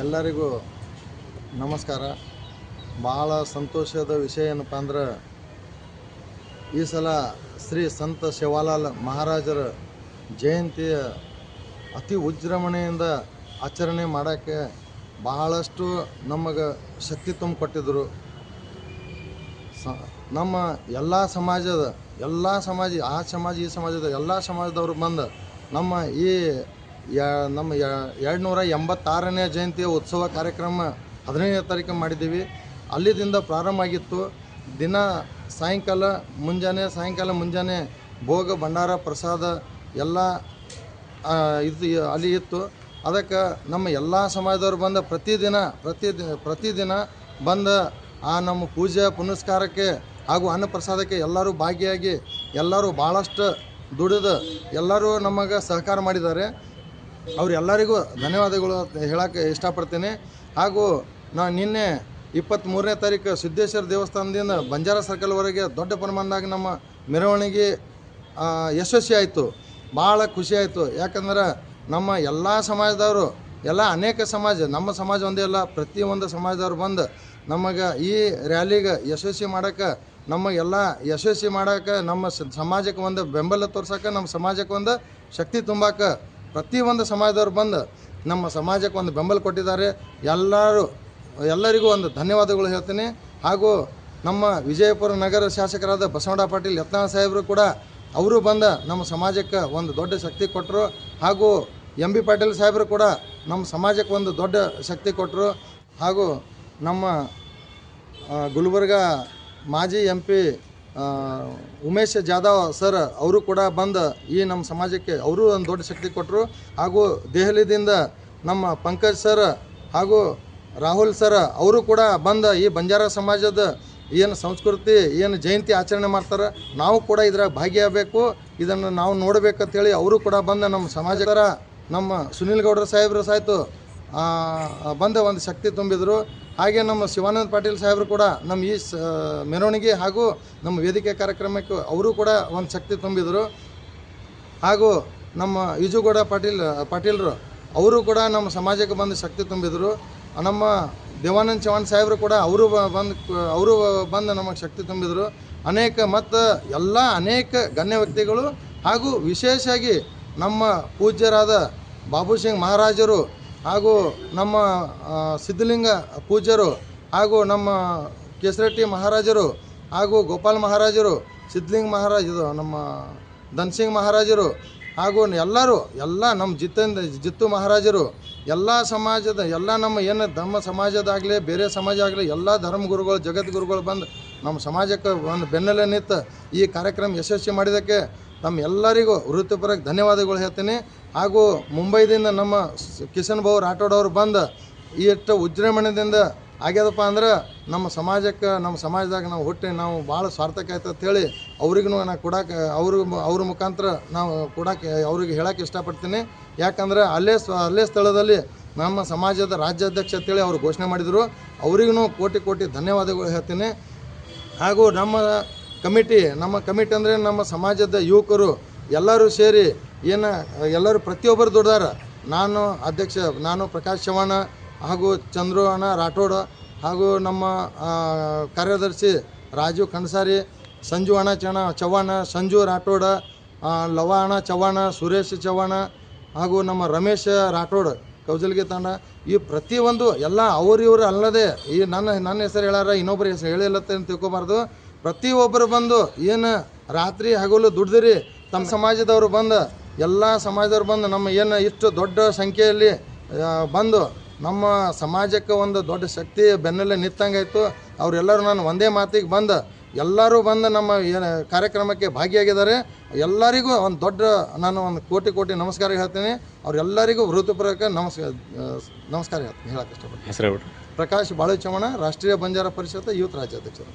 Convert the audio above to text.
ಎಲ್ಲರಿಗೂ ನಮಸ್ಕಾರ. ಭಾಳ ಸಂತೋಷದ ವಿಷಯ ಏನಪ್ಪ ಅಂದ್ರೆ, ಈ ಸಲ ಶ್ರೀ ಸಂತ ಶಿವಾಲಾಲ್ ಮಹಾರಾಜರ ಜಯಂತಿಯ ಅತಿ ವಿಜೃಂಭಣೆಯಿಂದ ಆಚರಣೆ ಮಾಡೋಕ್ಕೆ ಬಹಳಷ್ಟು ನಮಗೆ ಶಕ್ತಿ ತುಂಬಿಕೊಟ್ಟಿದ್ರು ಸ, ನಮ್ಮ ಎಲ್ಲ ಸಮಾಜದ, ಎಲ್ಲ ಸಮಾಜ, ಆ ಸಮಾಜ, ಈ ಸಮಾಜದ ಎಲ್ಲ ಸಮಾಜದವರು ಬಂದು ನಮ್ಮ ಈ ಯ- ನಮ್ಮ ಎರಡು ನೂರ ಎಂಬತ್ತಾರನೇ ಜಯಂತಿಯ ಉತ್ಸವ ಕಾರ್ಯಕ್ರಮ ಹದಿನೈದನೇ ತಾರೀಕು ಮಾಡಿದ್ದೀವಿ. ಅಲ್ಲಿದಿಂದ ಪ್ರಾರಂಭ ಆಗಿತ್ತು. ದಿನ ಸಾಯಂಕಾಲ ಮುಂಜಾನೆ ಸಾಯಂಕಾಲ ಮುಂಜಾನೆ ಭೋಗ, ಭಂಡಾರ, ಪ್ರಸಾದ ಎಲ್ಲ ಇದು, ಅಲ್ಲಿ ಇತ್ತು. ಅದಕ್ಕೆ ನಮ್ಮ ಎಲ್ಲ ಸಮಾಜದವರು ಬಂದ ಪ್ರತಿದಿನ, ಪ್ರತಿ, ಪ್ರತಿದಿನ ಬಂದ ಆ ನಮ್ಮ ಪೂಜೆ, ಪುನಸ್ಕಾರಕ್ಕೆ ಹಾಗೂ ಅನ್ನ ಪ್ರಸಾದಕ್ಕೆ ಎಲ್ಲರೂ ಭಾಗಿಯಾಗಿ ಎಲ್ಲರೂ ಭಾಳಷ್ಟು ದುಡಿದು ಎಲ್ಲರೂ ನಮಗೆ ಸಹಕಾರ ಮಾಡಿದ್ದಾರೆ. ಅವರೆಲ್ಲರಿಗೂ ಧನ್ಯವಾದಗಳು ಹೇಳಕ್ಕೆ ಇಷ್ಟಪಡ್ತೀನಿ. ಹಾಗೂ ನಾನು ನಿನ್ನೆ ಇಪ್ಪತ್ತ್ಮೂರನೇ ತಾರೀಕು ಸಿದ್ದೇಶ್ವರ ದೇವಸ್ಥಾನದಿಂದ ಬಂಜಾರ ಸರ್ಕಲ್ವರೆಗೆ ದೊಡ್ಡ ಪ್ರಮಾಣದಾಗ ನಮ್ಮ ಮೆರವಣಿಗೆ ಯಶಸ್ವಿ ಆಯಿತು. ಭಾಳ ಖುಷಿ ಆಯಿತು. ಯಾಕಂದ್ರೆ ನಮ್ಮ ಎಲ್ಲ ಸಮಾಜದವರು, ಎಲ್ಲ ಅನೇಕ ಸಮಾಜ, ನಮ್ಮ ಸಮಾಜ ಒಂದೇ ಅಲ್ಲ ಪ್ರತಿಯೊಂದು ಸಮಾಜದವ್ರು ಬಂದು ನಮಗೆ ಈ ರ್ಯಾಲಿಗೆ ಯಶಸ್ವಿ ಮಾಡೋಕ್ಕೆ ನಮಗೆಲ್ಲ ಯಶಸ್ವಿ ಮಾಡೋಕ್ಕೆ ನಮ್ಮ ಸಮಾಜಕ್ಕೆ ಒಂದು ಬೆಂಬಲ ತೋರ್ಸೋಕೆ, ನಮ್ಮ ಸಮಾಜಕ್ಕೆ ಒಂದು ಶಕ್ತಿ ತುಂಬಕ್ಕೆ ಪ್ರತಿಯೊಂದು ಸಮಾಜದವ್ರು ಬಂದು ನಮ್ಮ ಸಮಾಜಕ್ಕೆ ಒಂದು ಬೆಂಬಲ ಕೊಟ್ಟಿದ್ದಾರೆ. ಎಲ್ಲರೂ, ಎಲ್ಲರಿಗೂ ಒಂದು ಧನ್ಯವಾದಗಳು ಹೇಳ್ತೀನಿ. ಹಾಗೂ ನಮ್ಮ ವಿಜಯಪುರ ನಗರ ಶಾಸಕರಾದ ಬಸವಣ್ಣ ಪಾಟೀಲ್, ಯತ್ನಾಳ್ ಸಾಹೇಬರು ಕೂಡ ಅವರು ಬಂದ ನಮ್ಮ ಸಮಾಜಕ್ಕೆ ಒಂದು ದೊಡ್ಡ ಶಕ್ತಿ ಕೊಟ್ಟರು ಹಾಗೂ ಎಂ ಬಿ ಪಾಟೀಲ್ ಸಾಹೇಬರು ಕೂಡ ನಮ್ಮ ಸಮಾಜಕ್ಕೆ ಒಂದು ದೊಡ್ಡ ಶಕ್ತಿ ಕೊಟ್ಟರು ಹಾಗೂ ನಮ್ಮ ಗುಲ್ಬರ್ಗ ಮಾಜಿ M P Umesh Jadhav sir, ಅವರು ಕೂಡ ಬಂದು ಈ ನಮ್ಮ ಸಮಾಜಕ್ಕೆ ಅವರು ಒಂದು ದೊಡ್ಡ ಶಕ್ತಿ ಕೊಟ್ಟರು ಹಾಗೂ ದೆಹಲಿದಿಂದ ನಮ್ಮ ಪಂಕಜ್ ಸರ್ ಹಾಗೂ ರಾಹುಲ್ ಸರ್, ಅವರು ಕೂಡ ಬಂದು ಈ ಬಂಜಾರ ಸಮಾಜದ ಏನು ಸಂಸ್ಕೃತಿ, ಏನು ಜಯಂತಿ ಆಚರಣೆ ಮಾಡ್ತಾರೆ, ನಾವು ಕೂಡ ಇದರ ಭಾಗಿಯಾಗಬೇಕು. ಇದನ್ನು ನಾವು ನೋಡಬೇಕಂತೇಳಿ ಅವರು ಕೂಡ ಬಂದು ನಮ್ಮ ಸಮಾಜದರ ನಮ್ಮ ಸುನೀಲ್ ಗೌಡ್ರ ಸಾಹೇಬ್ರು ಸಾಯ್ತು ಬಂದ ಒಂದು ಶಕ್ತಿ ತುಂಬಿದರು. ಹಾಗೆ ನಮ್ಮ ಶಿವಾನಂದ ಪಾಟೀಲ್ ಸಾಹೇಬರು ಕೂಡ ನಮ್ಮ ಈ ಮೆರವಣಿಗೆ ಹಾಗೂ ನಮ್ಮ ವೇದಿಕೆ ಕಾರ್ಯಕ್ರಮಕ್ಕೆ ಅವರು ಕೂಡ ಒಂದು ಶಕ್ತಿ ತುಂಬಿದರು. ಹಾಗೂ ನಮ್ಮ ಈಜುಗೌಡ ಪಾಟೀಲ್, ಪಾಟೀಲರು ಅವರು ಕೂಡ ನಮ್ಮ ಸಮಾಜಕ್ಕೆ ಬಂದು ಶಕ್ತಿ ತುಂಬಿದರು. ನಮ್ಮ ದೇವಾನಂದ್ ಚವಾಣ್ ಸಾಹೇಬರು ಕೂಡ ಅವರು ಬಂದು ಅವರು ಬಂದು ನಮಗೆ ಶಕ್ತಿ ತುಂಬಿದರು. ಅನೇಕ ಮತ್ತು ಎಲ್ಲ ಅನೇಕ ಗಣ್ಯ ವ್ಯಕ್ತಿಗಳು ಹಾಗೂ ವಿಶೇಷವಾಗಿ ನಮ್ಮ ಪೂಜ್ಯರಾದ ಬಾಬು ಸಿಂಗ್ ಮಹಾರಾಜರು ಹಾಗೂ ನಮ್ಮ ಸಿದ್ಧಲಿಂಗ ಪೂಜ್ಯರು ಹಾಗೂ ನಮ್ಮ ಕೇಸರಟ್ಟಿ ಮಹಾರಾಜರು ಹಾಗೂ ಗೋಪಾಲ್ ಮಹಾರಾಜರು, ಸಿದ್ಧಲಿಂಗ ಮಹಾರಾಜ ನಮ್ಮ ಧನ್ಸಿಂಗ್ ಮಹಾರಾಜರು ಹಾಗೂ ಎಲ್ಲರೂ, ಎಲ್ಲ ನಮ್ಮ ಜಿತೇಂದ್ರ, ಜಿತ್ತು ಮಹಾರಾಜರು, ಎಲ್ಲ ಸಮಾಜದ, ಎಲ್ಲ ನಮ್ಮ ಏನು ನಮ್ಮ ಸಮಾಜದಾಗಲಿ, ಬೇರೆ ಸಮಾಜ ಆಗಲಿ, ಎಲ್ಲ ಧರ್ಮಗುರುಗಳು ಜಗದ್ಗುರುಗಳು ಬಂದು ನಮ್ಮ ಸಮಾಜಕ್ಕೆ ಒಂದು ಬೆನ್ನೆಲೆ ನಿಂತು ಈ ಕಾರ್ಯಕ್ರಮ ಯಶಸ್ವಿ ಮಾಡಿದ್ದಕ್ಕೆ ನಮ್ಮ ಎಲ್ಲರಿಗೂ ವೃತ್ತಿಪರಕ್ಕೆ ಧನ್ಯವಾದಗಳು ಹೇಳ್ತೀನಿ. ಹಾಗೂ ಮುಂಬೈದಿಂದ ನಮ್ಮ ಕಿಶನ್ ಭಾವ್ ರಾಠೋಡ್ ಅವರು ಬಂದು ಈ ಎಷ್ಟು ವಿಜೃಂಭಣೆಯಿಂದ ಆಗ್ಯದಪ್ಪ ಅಂದ್ರೆ ನಮ್ಮ ಸಮಾಜಕ್ಕೆ, ನಮ್ಮ ಸಮಾಜದಾಗ ನಾವು ಹುಟ್ಟಿ ನಾವು ಭಾಳ ಸಾರ್ಥಕ ಆಯ್ತು ಅಂತೇಳಿ ಅವ್ರಿಗೂ ನಾನು ಕೊಡೋಕೆ, ಅವ್ರ ಅವ್ರ ಮುಖಾಂತರ ನಾವು ಕೊಡೋಕೆ, ಅವ್ರಿಗೆ ಹೇಳಕ್ಕೆ ಇಷ್ಟಪಡ್ತೀನಿ. ಯಾಕಂದ್ರೆ ಅಲ್ಲೇ ಸ್ವ ಅಲ್ಲೇ ಸ್ಥಳದಲ್ಲಿ ನಮ್ಮ ಸಮಾಜದ ರಾಜ್ಯಾಧ್ಯಕ್ಷ ಅಂತೇಳಿ ಅವ್ರು ಘೋಷಣೆ ಮಾಡಿದರು. ಅವ್ರಿಗೂ ಕೋಟಿ ಕೋಟಿ ಧನ್ಯವಾದಗಳು ಹೇಳ್ತೀನಿ. ಹಾಗೂ ನಮ್ಮ ಕಮಿಟಿ, ನಮ್ಮ ಕಮಿಟಿ ಅಂದರೆ ನಮ್ಮ ಸಮಾಜದ ಯುವಕರು ಎಲ್ಲರೂ ಸೇರಿ ಏನು, ಎಲ್ಲರೂ ಪ್ರತಿಯೊಬ್ಬರು ದುಡ್ದಾರ ನಾನು ಅಧ್ಯಕ್ಷ, ನಾನು ಪ್ರಕಾಶ್ ಚವ್ಹಾಣ ಹಾಗೂ ಚಂದ್ರು ಅಣ್ಣ ರಾಠೋಡ ಹಾಗೂ ನಮ್ಮ ಕಾರ್ಯದರ್ಶಿ ರಾಜು ಕಣ್ಸಾರಿ, ಸಂಜು ಅಣ್ಣ ಚಣ, ಚವ್ಹಾಣ, ಸಂಜು ರಾಠೋಡ ಲವ ಅಣ್ಣ ಚವ್ಹಾಣ, ಸುರೇಶ್ ಚವ್ಹಾಣ ಹಾಗೂ ನಮ್ಮ ರಮೇಶ್ ರಾಠೋಡ್, ಕೌಜಲ್ಗಿ ತಂಡ. ಈ ಪ್ರತಿಯೊಂದು ಎಲ್ಲ ಅವರಿವರು ಅಲ್ಲದೆ ಈ ನನ್ನ ನನ್ನ ಹೆಸರು ಹೇಳಾರ ಇನ್ನೊಬ್ಬರ ಹೆಸರು ಹೇಳಿಲ್ಲತ್ತೆ ಅಂತ ತಿಳ್ಕೊಬಾರ್ದು. ಪ್ರತಿಯೊಬ್ಬರು ಬಂದು ಏನು ರಾತ್ರಿ ಹಗಲು ದುಡ್ದಿರಿ ತಮ್ಮ ಸಮಾಜದವರು ಬಂದು ಎಲ್ಲ ಸಮಾಜದವ್ರು ಬಂದು ನಮ್ಮ ಏನು ಇಷ್ಟು ದೊಡ್ಡ ಸಂಖ್ಯೆಯಲ್ಲಿ ಬಂದು ನಮ್ಮ ಸಮಾಜಕ್ಕೆ ಒಂದು ದೊಡ್ಡ ಶಕ್ತಿ ಬೆನ್ನಲ್ಲೇ ನಿಂತಂಗಾಯ್ತು. ಅವರೆಲ್ಲರೂ ನಾನು ಒಂದೇ ಮಾತಿಗೆ ಬಂದು ಎಲ್ಲರೂ ಬಂದು ನಮ್ಮ ಏನು ಕಾರ್ಯಕ್ರಮಕ್ಕೆ ಭಾಗಿಯಾಗಿದ್ದಾರೆ. ಎಲ್ಲರಿಗೂ ಒಂದು ದೊಡ್ಡ ನಾನು ಒಂದು ಕೋಟಿ ಕೋಟಿ ನಮಸ್ಕಾರ ಹೇಳ್ತೀನಿ. ಅವರೆಲ್ಲರಿಗೂ ವೃತ್ತಿಪರಕ್ಕೆ ನಮಸ್ಕಾರ ನಮಸ್ಕಾರ ಹೇಳ್ತೀನಿ ಹೇಳಕ್ಕೆ ಇಷ್ಟಪಡ್ತೀನಿ. ಪ್ರಕಾಶ್ ಬಾಳು ಚವಣ ರಾಷ್ಟ್ರೀಯ ಬಂಜಾರ ಪರಿಷತ್ ಯೂತ್ ರಾಜ್ಯಾಧ್ಯಕ್ಷರು.